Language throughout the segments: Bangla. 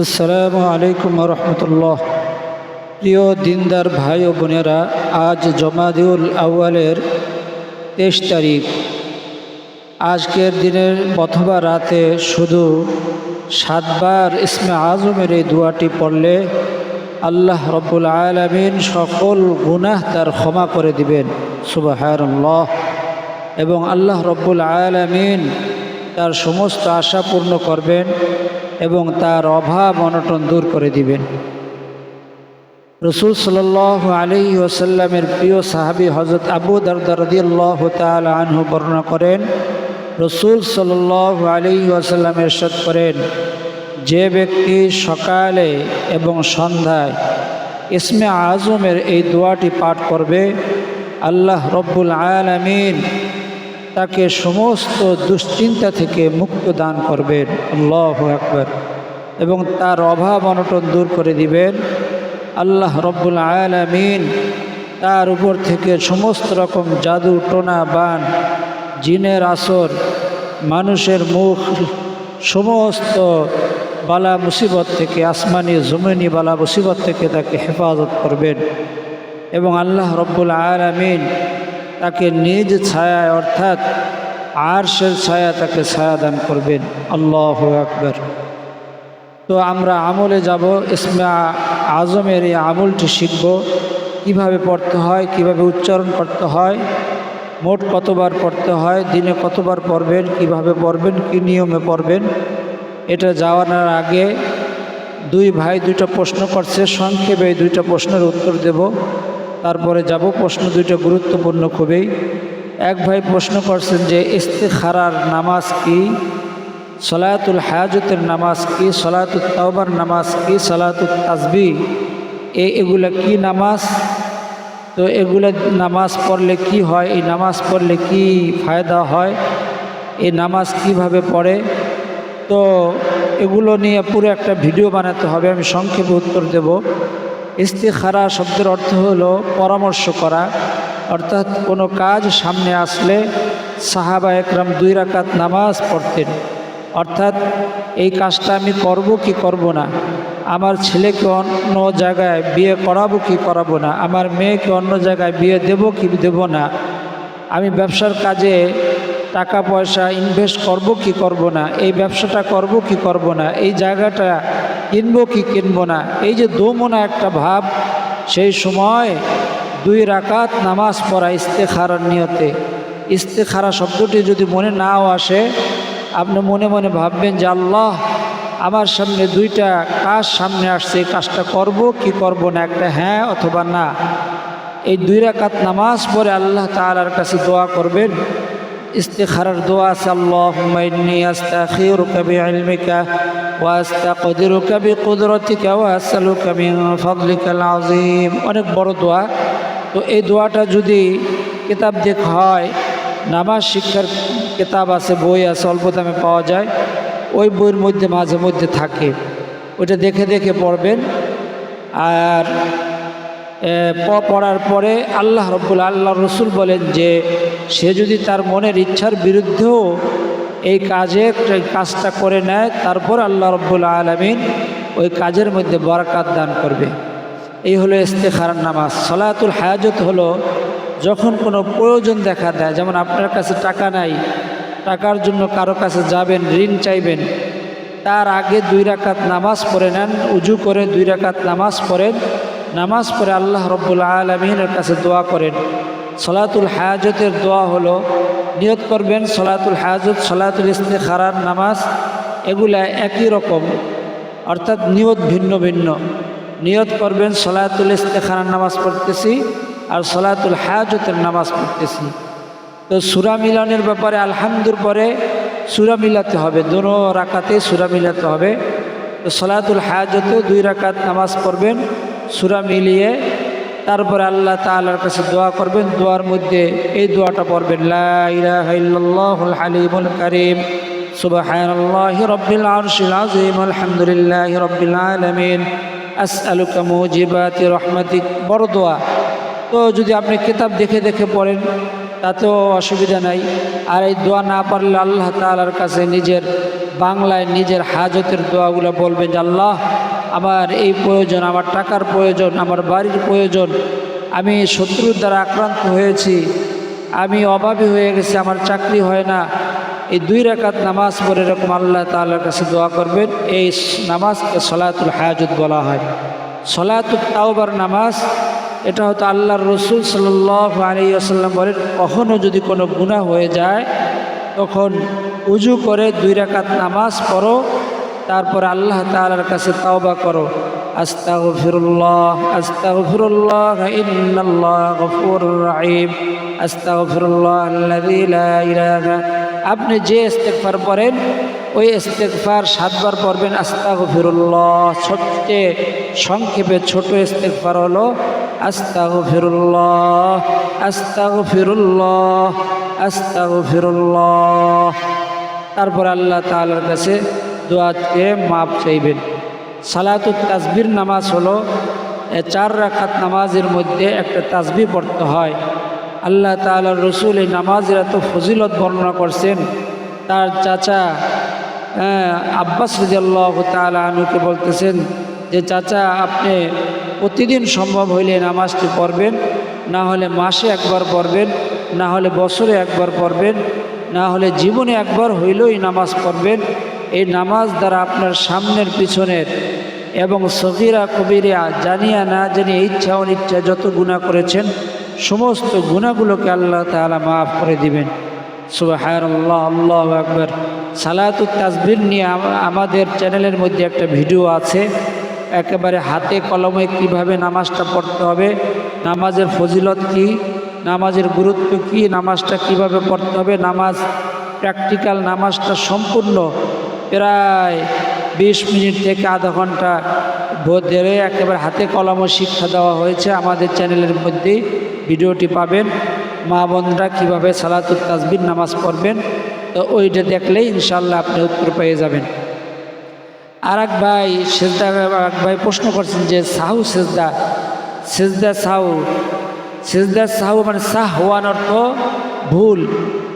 আসসালামু আলাইকুম রহমতুল্লাহ প্রিয় দিনদার ভাই ও বোনেরা, আজ জমাদিউল আউয়ালের তেইশ তারিখ। আজকের দিনের অথবা রাতে শুধু সাতবার ইসমে আজমের এই দুয়াটি পড়লে আল্লাহ রব্বুল আলমিন সকল গুনাহ তার ক্ষমা করে দিবেন সুবাহান্লাহ এবং আল্লাহ রব্বুল আলমিন তার সমস্ত আশা পূর্ণ করবেন। এবং তার অভাব অনটন দূর করে দিবেন। রসুল সাল আলী ওসাল্লামের প্রিয় সাহাবি হজরত আবু দরদারদিয়াল্লাহ তাল আনহু বর্ণনা করেন, রসুল সাল আলী ওসাল্লাম এরশাদ করেন, যে ব্যক্তি সকালে এবং সন্ধ্যায় ইসমে আজমের এই দোয়াটি পাঠ করবে, আল্লাহ রব্বুল আয়ালামিন তাকে সমস্ত দুশ্চিন্তা থেকে মুক্ত দান করবেন। আল্লাহ আকবর। এবং তার অভাব অনটন দূর করে দিবেন। আল্লাহ রব্বুল আয়ালামিন তার উপর থেকে সমস্ত রকম জাদু, টোনা, বান, জিনের আসর, মানুষের মুখ, সমস্ত বালা মুসিবত থেকে, আসমানি, জমিনি বালা মুসিবত থেকে তাকে হেফাজত করবেন। এবং আল্লাহ রব্বুল আয়ালামিন তাকে নিজ ছায়ায় অর্থাৎ আরশের ছায়া তাকে ছায়া দান করবেন। আল্লাহ আকবর। তো আমরা আমলে যাব, ইসমা আজমের এই আমলটি শিখব। কীভাবে পড়তে হয়, কীভাবে উচ্চারণ করতে হয়, মোট কতবার পড়তে হয়, দিনে কতবার পড়বেন, কীভাবে পড়বেন, কি নিয়মে পড়বেন, এটা যাওয়ানোর আগে দুই ভাই দুইটা প্রশ্ন করছে, সংক্ষেপে এই দুইটা প্রশ্নের উত্তর দেব। তারপরে যাব। প্রশ্ন দুইটা গুরুত্বপূর্ণ খুবই। এক ভাই প্রশ্ন করছেন যে, ইস্তেখারার নামাজ কি? সলায়াতুল হায়াজতের নামাজ কি? সলায়াতুল তাওবার নামাজ কি? সলায়াতুল তাজবি এ, এগুলা কি নামাজ? তো এগুলো নামাজ পড়লে কি হয়? এই নামাজ পড়লে কি ফায়দা হয়? এই নামাজ কীভাবে পড়ে? তো এগুলো নিয়ে পুরো একটা ভিডিও বানাতে হবে। আমি সংক্ষেপে উত্তর দেব। ইস্তেখারা শব্দের অর্থ হলো পরামর্শ করা, অর্থাৎ কোনো কাজ সামনে আসলে সাহাবা একরাম দুই রাকাত নামাজ পড়তেন। অর্থাৎ, এই কাজটা আমি করব কি করব না? আমার ছেলেকে অন্য জায়গায় বিয়ে করাবো কি করাবো না? আমার মেয়েকে অন্য জায়গায় বিয়ে দেব কি দেব না? আমি ব্যবসার কাজে টাকা পয়সা ইনভেস্ট করব কি করব না? এই ব্যবসাটা করব কি করব না? এই জায়গাটা কিনব কি কিনব না? এই যে দোমনা একটা ভাব, সেই সময় দুই রাকাত নামাজ পড়া ইস্তেখারার নিয়তে। ইস্তেখারা শব্দটি যদি মনে নাও আসে, আপনি মনে মনে ভাববেন যে আল্লাহ, আমার সামনে দুইটা কাজ সামনে আসছে, এই কাজটা করব কি করব না? একটা হ্যাঁ অথবা না। এই দুই রাকাত নামাজ পড়ে আল্লাহ তালার কাছে দোয়া করবেন ইস্তেখারার দোয়া আছে আল্লাহ আস্তাখিরুকা বিইলমিকা ওয়াস্তাকদিরুকা বিকুদরতিকা ওয়াসআলুকা মিন ফাদলিকাল আযীম। অনেক বড় দোয়া। তো এই দোয়াটা যদি কিতাব দেখা হয়, নামাজ শিক্ষার কিতাব আছে, বই আছে, অল্প দামে পাওয়া যায়, ওই বইয়ের মধ্যে, মাঝে মধ্যে থাকে। ওইটা দেখে দেখে পড়বেন। আর পড়ার পরে আল্লাহ রব্বুল আল্লাহ রসুল বলেন যে, সে যদি তার মনের ইচ্ছার বিরুদ্ধেও এই কাজে কাজটা করে নেয়, তারপর আল্লাহ রব্বুল আলমিন ওই কাজের মধ্যে বরকাত দান করবে। এই হলো ইস্তেখারার নামাজ। সলাতুল হায়াজত হলো যখন কোনো প্রয়োজন দেখা দেয়, যেমন আপনার কাছে টাকা নাই, টাকার জন্য কারও কাছে যাবেন, ঋণ চাইবেন, তার আগে দুই রাকাত নামাজ পড়ে নেন, উজু করে দুই রাকাত নামাজ পড়েন নামাজ পড়ে আল্লাহ রব্বুল আলমিনের কাছে দোয়া করেন। সলাতুল হায়াজতের দোয়া হলো, নিয়ত করবেন সলাতুল হায়াজত সলাতুল ইস্তেখারার নামাজ, এগুলা একই রকম, অর্থাৎ নিয়ত ভিন্ন ভিন্ন। নিয়ত করবেন সলাতুল ইস্তেখারার নামাজ পড়তেছি আর সলাতুল হায়াজতের নামাজ পড়তেছি। তো সুরা মিলানের ব্যাপারে আলহামদুর পরে সুরা মিলাতে হবে, দোনো রাকাতে সুরা মিলাতে হবে। তো সলাতুল হায়াজতে দুই রাকাত নামাজ পড়বেন সুরা মিলিয়ে তারপরে আল্লাহ তালার কাছে দোয়া করবেন। দোয়ার মধ্যে এই দোয়াটা পড়বেন হালিমুল করিম রব্বিল আলামিন, আসআলুকা মুজিবাতি রহমাতিক। বড় দোয়া। তো যদি আপনি কিতাব দেখে দেখে পড়েন, তাতেও অসুবিধা নাই। আর এই দোয়া না পারলে আল্লাহ তালার কাছে নিজের বাংলায় নিজের হাজতের দোয়াগুলো বলবেন যে, আল্লাহ আমার এই প্রয়োজন, আমার টাকার প্রয়োজন, আমার বাড়ির প্রয়োজন, আমি শত্রুর দ্বারা আক্রান্ত হয়েছি, আমি অভাবী হয়ে গেছি, আমার চাকরি হয় না। এই দুই রাকাত নামাজ পড়ে এরকম আল্লাহ তাআলার কাছে দোয়া করবেন। এই নামাজকে সলাতুল হায়াজত বলা হয়। সলাতুল তাওবার নামাজ, এটা হয়তো আল্লাহর রসুল সাল্লাহ আসাল্লাম বলেন কখনও যদি কোনো গুণা হয়ে যায়, তখন উজু করে দুই রাকাত নামাজ পড়ো। তারপরে আল্লাহ তাআলার কাছে তাওবা করো। আপনি যে ইস্তেগফার পড়েন, ওই ইস্তেগফার সাতবার পড়বেন আস্তাগফিরুল্লাহ। সবচেয়ে সংক্ষেপে ছোট ইস্তেগফার হলো আস্তাগফিরুল্লাহ আস্তাগফিরুল্লাহ আস্তাগফিরুল্লাহ। তারপর আল্লাহ তাআলার কাছে দোয়া মাপ চাইবেন। সালাতুত তাজবির নামাজ হলো চার রাখাত নামাজের মধ্যে একটা তাজবি পড়তে হয়। আল্লাহ তাআলার রসুল এই নামাজের এত ফজিলত বর্ণনা করছেন। তার চাচা আব্বাস রাজিয়াল্লাহ তাআলা আনুকে বলতেছেন যে, চাচা, আপনি প্রতিদিন সম্ভব হইলে নামাজটি পড়বেন, না হলে মাসে একবার পড়বেন, না হলে বছরে একবার পড়বেন, না হলে জীবনে একবার হইলেও এই নামাজ পড়বেন এই নামাজ দ্বারা আপনার সামনের পিছনের এবং সগিরা কবিরা জানিয়া না জানিয়ে ইচ্ছা অনিচ্ছা যত গুণা করেছেন, সমস্ত গুণাগুলোকে আল্লাহ তাআলা মাফ করে দিবেন। সুবাহার আল্লাহ আল্লাহ আকবর। সালাতুত তাসবির নিয়ে আমাদের চ্যানেলের মধ্যে একটা ভিডিও আছে। একেবারে হাতে কলমে কীভাবে নামাজটা পড়তে হবে, নামাজের ফজিলত কি, নামাজের গুরুত্ব কি, নামাজটা কীভাবে পড়তে হবে, নামাজ প্র্যাকটিক্যাল নামাজটা সম্পূর্ণ প্রায় বিশ মিনিট থেকে আধা ঘণ্টা ধরে একেবারে হাতে কলমে শিক্ষা দেওয়া হয়েছে আমাদের চ্যানেলের মধ্যেই ভিডিওটি পাবেন। মা বোনরা কীভাবে সালাতুত তাসবির নামাজ পড়বেন, তো ওইটা দেখলেই ইনশাল্লাহ আপনি উত্তর পেয়ে যাবেন। আর এক ভাই সেজদা এক ভাই প্রশ্ন করছেন যে সাহু সেজদা সেজদা সাহু সেজদা সাহু মানে সাহ হওয়ার অর্থ ভুল।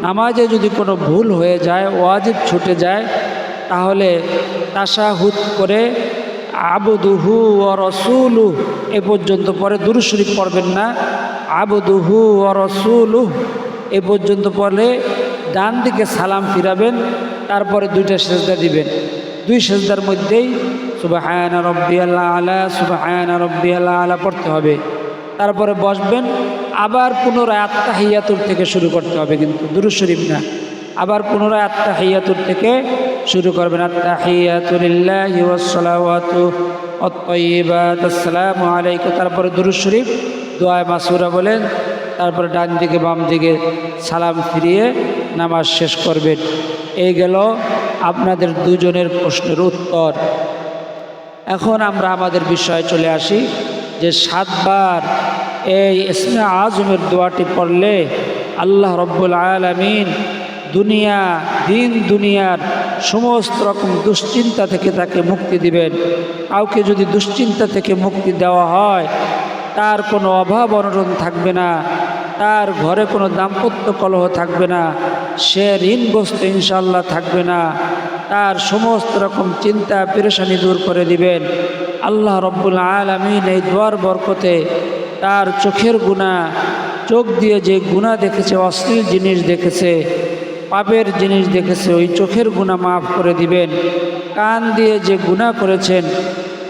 নামাজে যদি কোনো ভুল হয়ে যায়, ওয়াজিব ছুটে যায় তাহলে তাসাহুদ করে আবুদুহু ও রসুলু এ পর্যন্ত পরে দুরুশরীফ পড়বেন না। আবুদুহু ও রসুলু এ পর্যন্ত পড়লে ডান দিকে সালাম ফিরাবেন, তারপরে দুইটা সেজদা দিবেন। দুই সেজদার মধ্যেই সুবাহায়না রব্বি আল্লাহ আলা সুবাহায়না রব্বি আল্লাহ আলা পড়তে হবে। তারপরে বসবেন, আবার পুনরায় আত্মাহিয়াতুর থেকে শুরু করতে হবে কিন্তু দুরুশরীফ না। আবার পুনরায় আত্মাহিয়াতুর থেকে শুরু করবেন তারপরে দুরুদ শরীফ, দোয়ায় মাসুরা বলেন, তারপরে ডান দিকে, বাম দিকে সালাম ফিরিয়ে নামাজ শেষ করবেন। এই গেল আপনাদের দুজনের প্রশ্নের উত্তর। এখন আমরা আমাদের বিষয়ে চলে আসি, যে সাতবার এই ইসমে আজমের দোয়াটি পড়লে আল্লাহ রব্বুল আলমিন দুনিয়া, দিন দুনিয়ার সমস্ত রকম দুশ্চিন্তা থেকে তাকে মুক্তি দিবেন। কাউকে যদি দুশ্চিন্তা থেকে মুক্তি দেওয়া হয়, তার কোনো অভাব অনটন থাকবে না, তার ঘরে কোনো দাম্পত্য কলহ থাকবে না, সে ঋণগ্রস্ত ইনশাল্লাহ থাকবে না। তার সমস্ত রকম চিন্তা, পেরেশানি দূর করে দিবেন। আল্লাহ রব্বুল আলমিন এই দোয়ার বরকতে তার চোখের গুণা, চোখ দিয়ে যে গুণা দেখেছে, অশ্লীল জিনিস দেখেছে পাপের জিনিস দেখেছে, ওই চোখের গুণা মাফ করে দিবেন। কান দিয়ে যে গুণা করেছেন,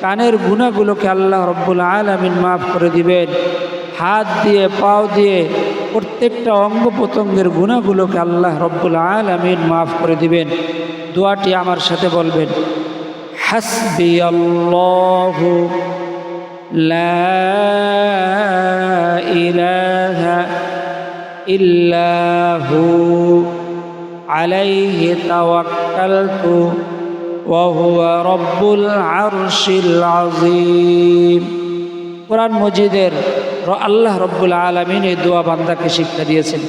কানের গুণাগুলোকে আল্লাহ রব্বুল আলমিন মাফ করে দিবেন। হাত দিয়ে, পাও দিয়ে প্রত্যেকটা অঙ্গ প্রত্যঙ্গের গুণাগুলোকে আল্লাহ রব্বুল আলমিন মাফ করে দিবেন। দোয়াটি আমার সাথে বলবেন, হাসবি লা ইলাহা ইল্লাহু। عليه توكلت وهو رب العرش العظيم কোরআন মজিদের র- আল্লাহ রব্বুল আলমিন এই দোয়া বান্দাকে শিক্ষা দিয়েছেন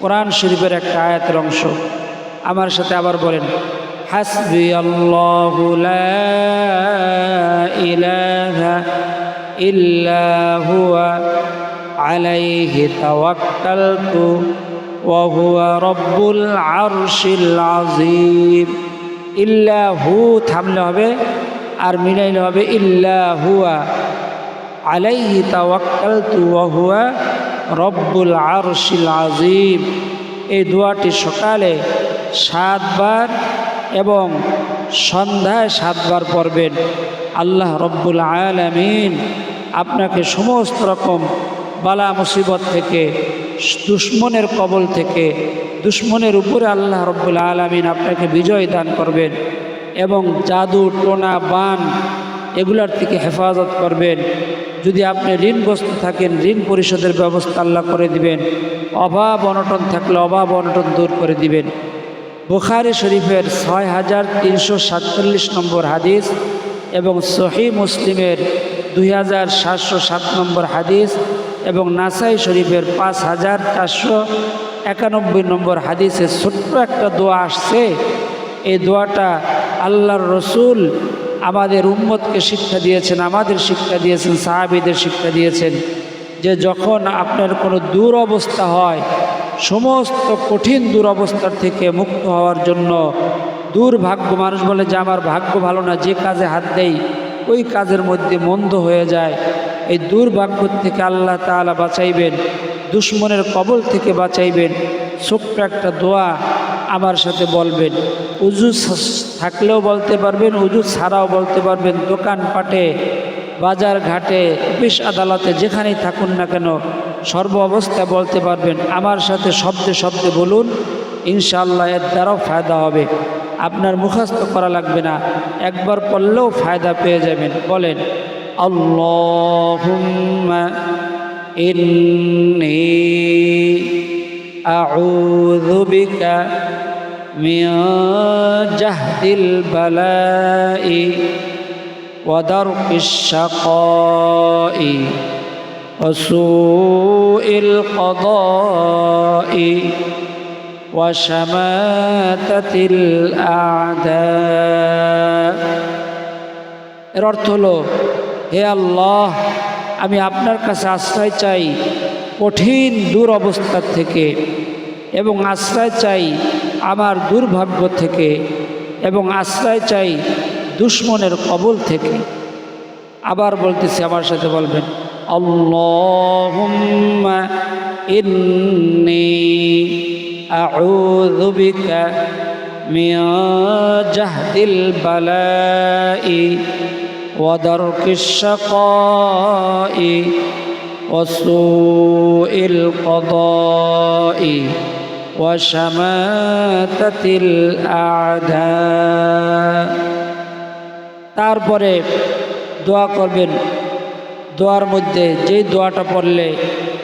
কোরআন শরীফের একটা আয়াতের অংশ আমার সাথে আবার বলেন হাসবি আল্লাহ ইলাহা ইল্লা হুয়া আলাইহি তাওয়াক্কালতু وهو رب العرش العظيم ইল্লা হু থামলে হবে আর মিলাইলে হবে ইল্লা হুয়া আলাইহি তাওয়াক্কালতু ওয়া হুয়া রব্বুল আরশিল আজিম এই দোয়াটি সকালে সাতবার এবং সন্ধ্যায় সাতবার পড়বেন আল্লাহ রব্বুল আলামিন আপনাকে সমস্ত রকম বালা মুসিবত থেকে, দুশ্মনের কবল থেকে, দুশ্মনের উপরে আল্লাহ রব্বুল আলমিন আপনাকে বিজয় দান করবেন এবং জাদু, টোনা, বান এগুলার থেকে হেফাজত করবেন। যদি আপনি ঋণগ্রস্ত থাকেন, ঋণ পরিশোধের ব্যবস্থা আল্লাহ করে দিবেন। অভাব অনটন থাকলে অভাব অনটন দূর করে দিবেন। বুখারি শরীফের ছয় হাজার তিনশো সাতচল্লিশ নম্বর হাদিস এবং সহি মুসলিমের দুই হাজার সাতশো সাত নম্বর হাদিস এবং নাসাই শরীফের পাঁচ হাজার চারশো একানব্বই নম্বর হাদিসে ছোট্ট একটা দোয়া আসছে। এই দোয়াটা আল্লাহর রসুল আমাদের উম্মতকে শিক্ষা দিয়েছেন, আমাদের শিক্ষা দিয়েছেন, সাহাবিদের শিক্ষা দিয়েছেন যে যখন আপনার কোনো দূর অবস্থা হয়, সমস্ত কঠিন দুরবস্থার থেকে মুক্ত হওয়ার জন্য দুর্ভাগ্য মানুষ বলে যে আমার ভাগ্য ভালো না, যে কাজে হাত দেই, ওই কাজের মধ্যে মন্দ হয়ে যায়। এই দুর্ভাগ্য থেকে আল্লাহ তালা বাঁচাইবেন, দুশ্মনের কবল থেকে বাঁচাইবেন, ছোট্ট একটা দোয়া আমার সাথে বলবেন। উজু থাকলেও বলতে পারবেন, উজু ছাড়াও বলতে পারবেন, দোকানপাটে বাজার ঘাটে অফিস আদালতে যেখানেই থাকুন না কেন, সর্ব অবস্থায় বলতে পারবেন, আমার সাথে শব্দে শব্দে বলুন, ইনশাআল্লাহ এর দ্বারাও ফায়দা হবে। আপনার মুখস্থ করা লাগবে না, একবার পড়লেও ফায়দা পেয়ে যাবেন, বলেন। আল্লাহুম্মা ইন্নী আউযু বিকা মিন জাহদিল বালাই ودرك الشقاء وسوء القضاء وشماتة الأعداء এর অর্থ হলো হে আল্লাহ, আমি আপনার কাছে আশ্রয় চাই কঠিন দূর অবস্থা থেকে এবং আশ্রয় চাই আমার দুর্ভাগ্য থেকে এবং আশ্রয় চাই দুশ্মনের কবল থেকে। আবার বলতেছি আমার সাথে বলবেন, আল্লাহুম্মা ইন্নী আউযু বালাই ওয়া সুইল কদাই ওয়া শামাতাতিল আ'দা তারপরে দোয়া করবেন। দোয়ার মধ্যে যেই দোয়াটা পড়লে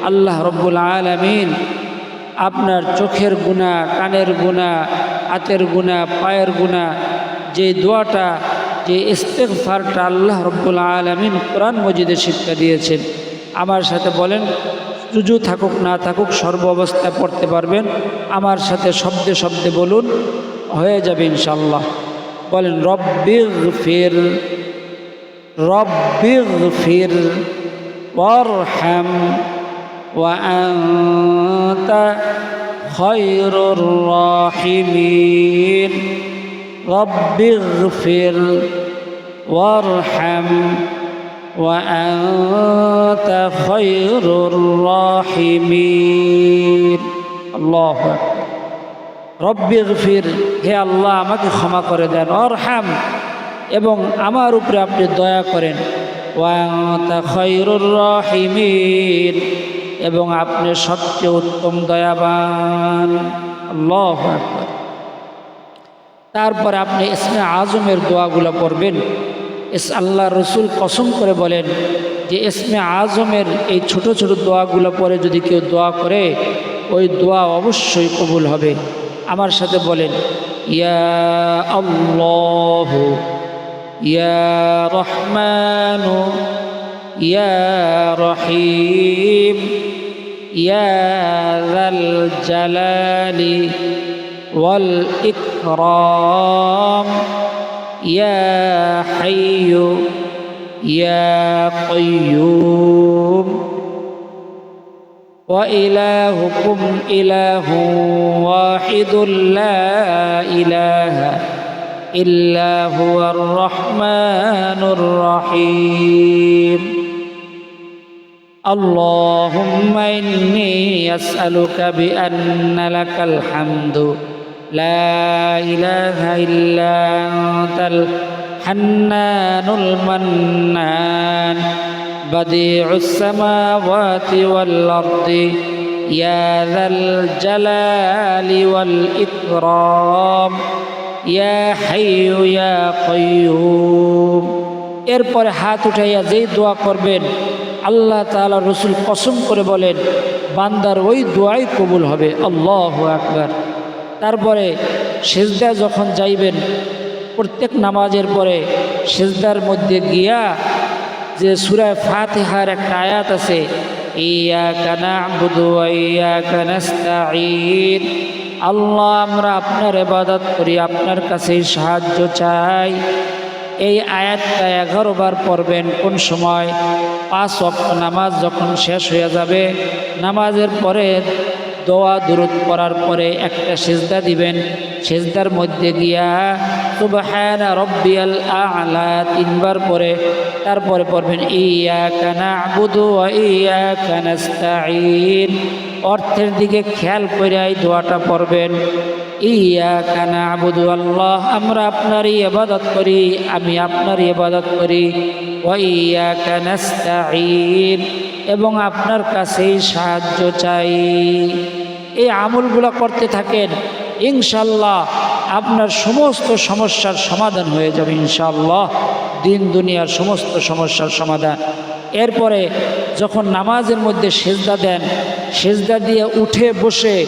আল্লাহ রব্বুল আলমিন আপনার চোখের গুণা কানের গুণা হাতের গুণা পায়ের গুণা যে দোয়াটা যে ইস্তেকফারটা আল্লাহ রব্বুল আলমিন কোরআন মজিদে শিক্ষা দিয়েছেন আমার সাথে বলেন সুজু থাকুক না থাকুক সর্ব অবস্থায় পড়তে পারবেন আমার সাথে শব্দে শব্দে বলুন হয়ে যাবে ইনশাল্লাহ বলেন রব্বির ফির রব্বির ফির ওয়ারহাম وأنت خير الراحمين رب اغفر وارحم وأنت خير الراحمين الله أكبر রব্বির ফির হে আল্লাহ আমাকে ক্ষমা করে দেন অরহাম এবং আমার উপরে আপনি দয়া করেন খৈরুর রহিমিন এবং আপনি সবচেয়ে উত্তম দয়াবান আল্লাহ তারপরে আপনি ইসমে আজমের দোয়াগুলো পড়বেন। এস আল্লাহ রসুল কসম করে বলেন যে ইসমে আজমের এই ছোট ছোট দোয়াগুলো পরে যদি কেউ দোয়া করে, ওই দোয়া অবশ্যই কবুল হবে। আমার সাথে বলেন, ইয়া আল্লাহ, ইয়া রহমান, ইয়া রহিম, ইয়া জালালি والإكرام يا حي يا قيوم وإلهكم إله واحد لا إله إلا هو الرحمن الرحيم. اللهم إني أسألك بأن لك الحمد لا إله إلا أنت الحنان المنان بديع السماوات والأرض يا ذا الجلال والإكرام يا حي يا قيوم এরপরে হাত উঠাইয়া যেই দোয়া করবেন আল্লাহ তাআলা রসুল কসম করে বলেন বান্দার ওই দোয়াই কবুল হবে আল্লাহ আকবার তারপরে সেজদা যখন যাইবেন, প্রত্যেক নামাজের পরে সেজদার মধ্যে গিয়া যে সুরায় ফাতিহার একটা আয়াত আছে ইয়া কানা ইয়া কানাস্তাঈন আল্লাহ আমরা আপনার এবাদত করি, আপনার কাছেই সাহায্য চাই। এই আয়াতটা এগারো বার পড়বেন, কোন সময়? পাঁচ অক্ট নামাজ যখন শেষ হয়ে যাবে, নামাজের পরে দোয়া দূরত করার পরে একটা সেজদা দিবেন। সেজদার মধ্যে গিয়া সুবহানা রব্বিয়াল আলা তিনবার পরে তারপরে পড়বেন ইয়া কানা আবুদু ইয়া কানাস্তাইন অর্থের দিকে খেয়াল করে এই দোয়াটা পড়বেন ইয়া কানা আবুদু আল্লাহ, আমরা আপনারই ইবাদত করি, আমি আপনারই ইবাদত করি। ওয়াইয়া কানাস্তাইন এবং আপনার কাছেই সাহায্য চাই। এই আমলগুলো করতে থাকেন ইনশাল্লাহ আপনার সমস্ত সমস্যার সমাধান হয়ে যাবে ইনশাল্লাহ দিন দুনিয়ার সমস্ত সমস্যার সমাধান। এরপরে যখন নামাজের মধ্যে সেজদা দেন, সেজদা দিয়ে উঠে বসে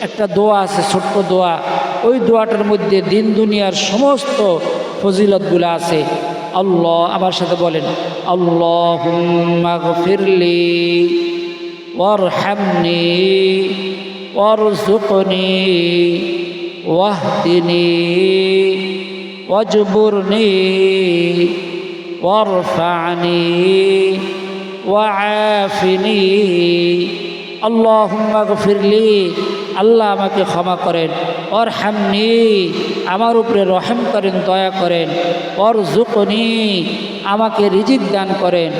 একটা দোয়া আছে, ছোট্ট দোয়া। ওই দোয়াটার মধ্যে দিন দুনিয়ার সমস্ত ফজিলতগুলো আছে। আল্লাহ আমার সাথে বলেন আল্লাহ ফিরলি ওয়ারহামনি وارزقني واهدني واجبرني وارفعني وعافني اللهم اغفر لي আল্লাহ আমাকে ক্ষমা করেন ওর হামনি আমার উপরে রহেম করেন, দয়া করেন। ওর জুকনি আমাকে রিজিক দান করেন।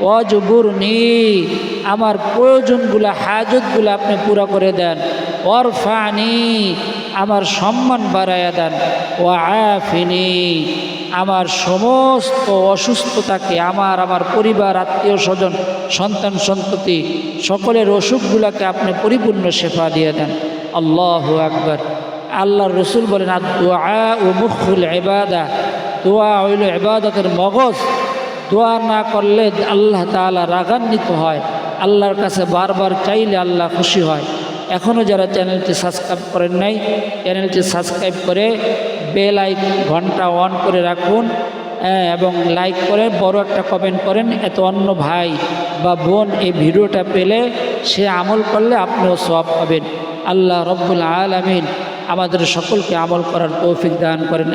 অজবুরনি, আমার প্রয়োজনগুলো, হাজতগুলো আপনি পুরো করে দেন। ওর ফানি আমার সম্মান বাড়াইয়া দেন। ও আফিনি আমার সমস্ত অসুস্থতাকে, আমার আমার পরিবার, আত্মীয় স্বজন, সন্তান, সন্ততি, সকলের অসুখগুলোকে আপনি পরিপূর্ণ শেফা দিয়ে দেন। আল্লাহ আকবর। আল্লাহর রসুল বলেন দোয়া দোয়া হইল এবাদতের মগজ। দোয়া না করলে আল্লাহ তালা রাগান্বিত হয়। আল্লাহর কাছে বারবার চাইলে আল্লাহ খুশি হয়। এখনও যারা চ্যানেলটি সাবস্ক্রাইব করেন নাই চ্যানেলটি সাবস্ক্রাইব করে বেল আই ঘণ্টা অন করে রাখুন হ্যাঁ, এবং লাইক করে বড় একটা কমেন্ট করেন এত অন্য ভাই বা বোন এই ভিডিওটা পেলে সে আমল করলে আপনিও সব পাবেন। আল্লাহ রব্বুল আলমিন আমাদের সকলকে আমল করার তৌফিক দান করেন